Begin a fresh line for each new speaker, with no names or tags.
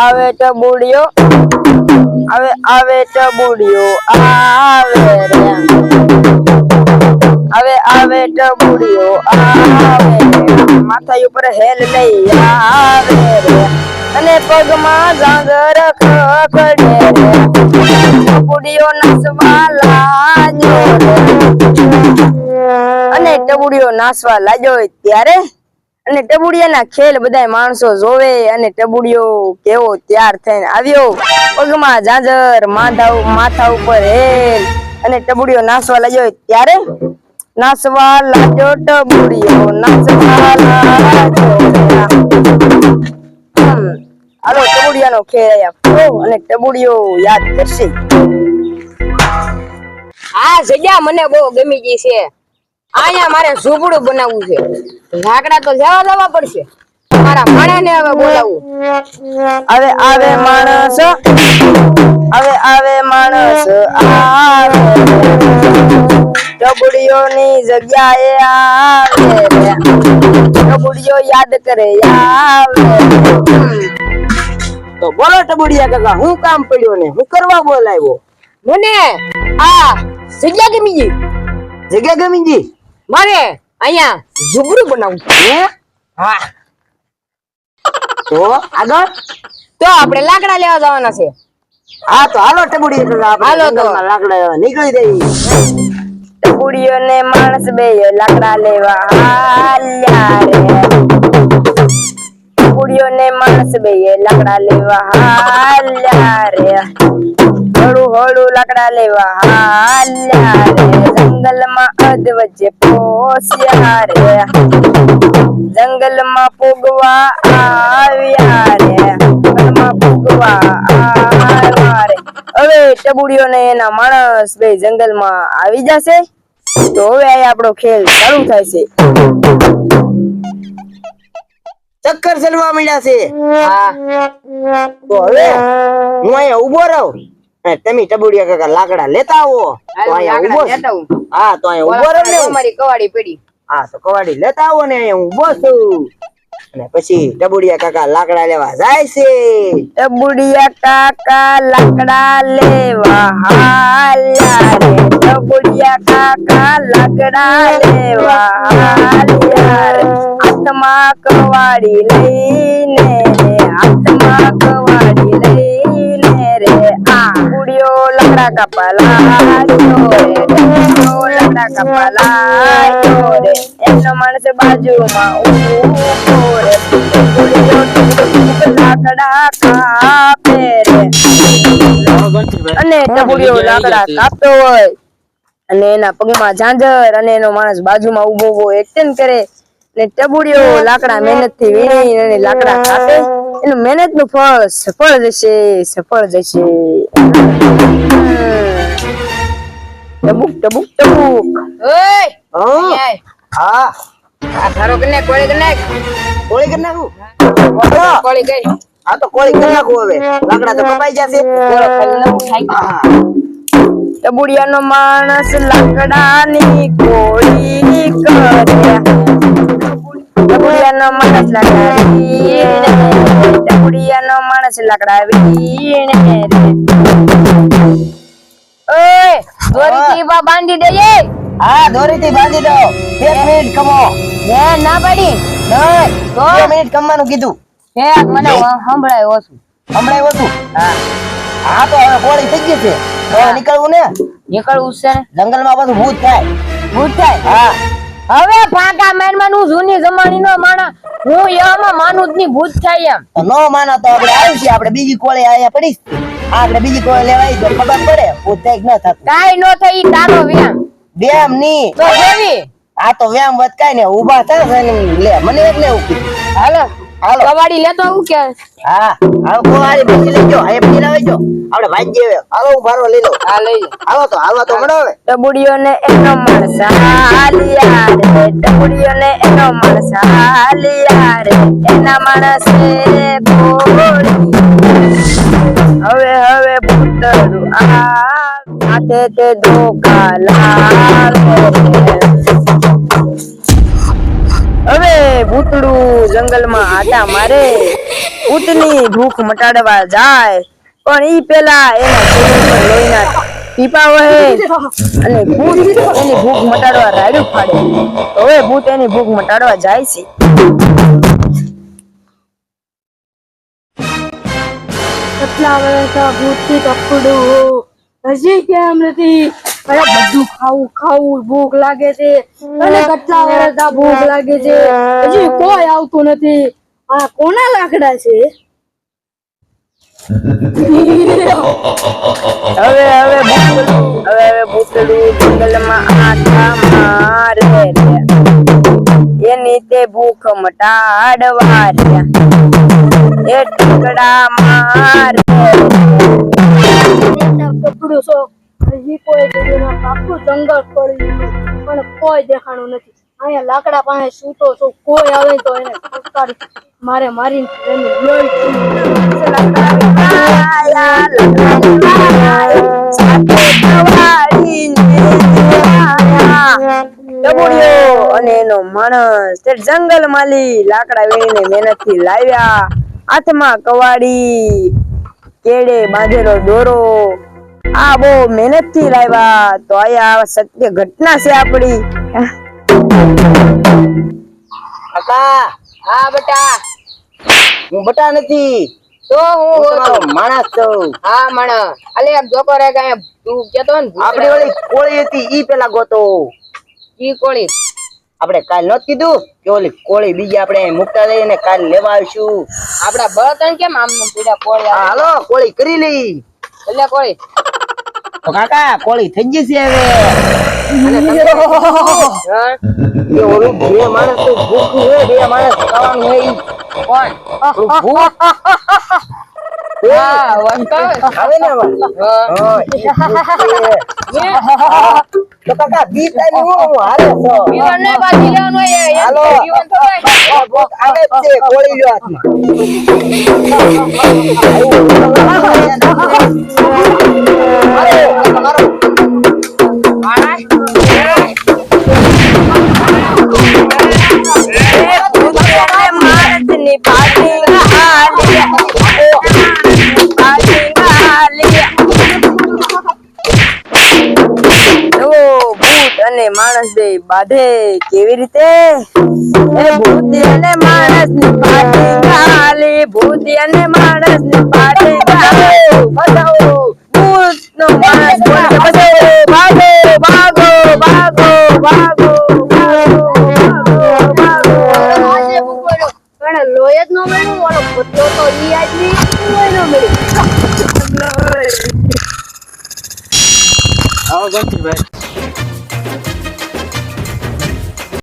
આવે ટબુડિયો આવે આવે ટબુડિયો આવે આવે આવે ટબુડિયો આવે માથા ઉપર હેલ લઈ, આવે અને પગમાં ઝાંઝર ખખડે ટબુડિયો નાસવા લાગ્યો અને ટબુડિયો નાસવા લાગ્યો ત્યારે અને ટબુડિયાના ખેલ બધાય માણસો જોવે અને ટબુડિયો કેવો તૈયાર થઈને આવ્યો. પગમાં જાજર ઉ- માથા ઉપર હેલ અને ટબુડિયો નાસવા લાગ્યો ત્યારે નાસવા લાગ્યો ટબુડિયો, નાસવા લાગ્યો. હાલો ટબુડિયાનો ખેલ આયા અને ટબુડિયો યાદ કરશે.
આ જગ્યા મને બહુ ગમી ગઈ છે. અહીંયા મારે ઝૂંપડું બનાવવું છે. લાકડા તો લેવા દેવા પડશે. મારા માણસને હવે બોલાવું.
હવે આવે માણસ હવે આવે માણસ આવે ટબુડીઓની જગ્યાએ આવે ડબડીઓ યાદ કરે આવે
તો બોલો ટબુડિયા કાકા હું કામ પડ્યો ને? હું કરવા બોલાવ્યો?
મને આ જગ્યા ગમી ગઈ.
જગ્યા ગમી ગઈ?
મારે અહીંયા ઝૂંપડું બનાવું છે.
હા? તો આગળ?
તો આપણે લાકડા લેવા જવાના છે.
હા તો હાલો ટબુડી
હાલો
લાકડા નીકળી દઈ
ટબુડીઓ ને માણસ બે લાકડા લેવા. હાલ્યા રે. ટબુડીઓને માણસ બે લાકડા લેવા. હાલ્યા રે. હળું હળું લાકડા લેવા હાલ્યા રે. જંગલમાં અધ વચ્ચે પોસ્યા રે. જંગલમાં પૂગવા આવ્યા રે. જંગલમાં પૂગવા આવ્યા રે. હવે ટબુડીઓને એના માણસ બે જંગલમાં આવી જશે. તો હવે આપણો ખેલ ચાલુ થાય છે.
ચક્કર ચલવા મળ્યા છે.
હા.
તો હવે હું અહીંયા ઊભો રહું. તમે ટબુડિયા કાકા લાકડા લેતા આવો તો અહીંયા
ઊભો હું
હા તો અહીંયા ઊભો રહો ને. અમારી
મારી કવાડી પડી.
હા તો કવાડી લેતા આવો ને અહીંયા હું ઊભો છું. અને પછી ટબુડિયા કાકા લાકડા લેવા જાય છે.
ટબુડિયા કાકા લાકડા લેવા હાલ્યા રે. ટબુડિયા કાકા લાકડા લેવા હાલ્યા રે. આત્મા કવાડી લઈને રે હાથમાં કવાડી લઈને રે. આ ગુડિયો લાકડા કાપા લાગ્યો રે ટબુડિયો લાકડા કાપા લાગ્યો રે એમનો માણસ બાજુમાં ઊભો રે ગુડિયો લાકડા કાપે રે અને ટબુડિયો લાકડા કાપતો હોય અને એના પગમાં ઝાંઝર અને એનો માણસ બાજુમાં ઊભો ઊભો એક્શન કરે ને ટબુડિયો લાકડા મહેનતથી વીણી અને લાકડા કાપે. એનું મહેનતનું ફળ સફળ જશે સફળ જશે. ટબુક ટબુક ટબુક.
ઓય
હા.
આ થારો કને કોળી કને
કોળી કને હું
કોળી ગઈ.
આ તો કોળી કને નાખું હવે. લાકડા તો કપાઈ જશે. હા.
ટબુડિયાનો માણસ લાકડાની કોળી કરે. ટબુડિયાનો માણસ લાકડા વીણે માણસ લાકડા વીણે
ઓય દોરીથી બા બાંધી દઈએ
હા દોરીથી બાંધી દો એક મિનિટ કમો
હે ના? પડી
નહીં બે મિનિટ કમવાનું કીધું
હે મને સંભળાય ઓછું
હમણાં ઓછું હા હા તો હવે કોળી થઈ ગઈ છે નીકળવું ને?
નીકળવું છે
જંગલમાં પાછું ભૂત થાય.
ભૂત થાય?
હા.
હવે ફાકા મારમાં હું જૂની જમાની નો માણા હું એવામાં માનું જ નહીં ભૂત થાય એમ.
નો માનો તો આપણે આવ્યું છે આપણે બીજી કોળે અહીંયા પડી છે. આપણે બીજી કોળે લેવાય તો ખબર પડે ભૂત થાય ન થતું.
કાઈ નો થઈ ઈ તારો વ્યામ.
વ્યામની.
તો કેવી
આ તો વ્યામ વધકાય ને ઊભા થાય ને લે મને એટલે લેવું
હાલો.
હાલો.
કવાડી લેતો આવું કે?
હા હાલો કવાડી બેસી લેજો આ બેસી લાવજો આપણે ભાઈ જેવે હાલો હું ભારવા લઈ લઉં.
હા લઈ.
હાલો તો હાલવા તો મળો હવે.
ટબુડિયોને એનો માણસ હાલિયા રે ટબુડિયોને એનો માણસ હાલિયા રે એના માણસે બોલી હવે હવે પુતરું આ માથે તે ધોકા લાવે. હવે ભૂતડું જંગલમાં આટા મારે ઊંટની ભૂખ મટાડવા જાય, પણ ઈ પેલા એના લોહીના પીપા વહે, અને ભૂત એની ભૂખ મટાડવા રાડ્યું ફાડે. હવે ભૂત એની ભૂખ મટાડવા જાય છે.
કેટલા વર્ષા ભૂતથી ટપકડું હજી કેમ નથી અરે બધું ખાવું ખાવું ભૂખ લાગે છે. અને કેટલા વર્ષા ભૂખ લાગે છે? હજી કોઈ આવતું નથી. આ કોના લાકડા છે?
હવે હવે હવે હવે ભૂતડું જંગલમાં આટા મારે એની તે ભૂખ મટાડવા એ ટુકડા મારે
કોઈ જગ્યામાં આખું જંગલ પડી પણ કોઈ દેખાણું નથી. અહીંયા લાકડા પાસે સૂતો છો. કોઈ આવે તો એને મારે મારી એનું
માણસ. જંગલ માલી લાકડા વીણીને મહેનતથી લાવ્યા. હાથમાં કવાડી કેડે બાંધેલો દોરો. આ બહુ મહેનતથી લાવ્યા. તો આ સત્ય ઘટના છે આપણી.
કાકા
હા બેટા.
હું બટા નથી.
તો હું
માણસ છું.
હા માણસ. અલે આમ જોકો રે કે તું કેતો ને
આપડી ઓલી કોળી હતી ઈ પેલા ગોતો.
ઈ કોળી.
આપણે કાલ નત કીધું કે ઓલી કોળી બીજી આપણે મુકતા લઈને કાલ લેવા આવીશું.
આપડા બળતણ કેમ આમ પીડા કોળી
હાલો કોળી કરી લઈ.
એટલે કોળી.
કાકા કોળી થઈ ગઈ છે હવે ઓલું બે માણસ હે બે માણસ ખાવાનું હે ઈ.
કોણ
ભૂખ
હા વસ્તુ
આવે ને હવે?
હા
હા, ઈ ભૂખ છે. તો કાકા બી ટાઈમ હું હું હાલે છો
જીવન ને બાજી લેવાનું હોય એ-
હાલો.
એ જીવન
બાંધે કેવી રીતે? એ ભૂત અને માણસની પાટી ગાલી ભૂત અને માણસની પાટી ગાલી. બચાવો ભૂત નો માણસ બોલે છે, ભાગો ભાગો ભાગો ભાગો ભાગો ભાગો
આજે બપોરે પણ લોહી જ ન મળ્યું ઓલો ભૂતો તો ઈ આદમી લોહી ન મળ્યું
આવો ગણપતિભાઈ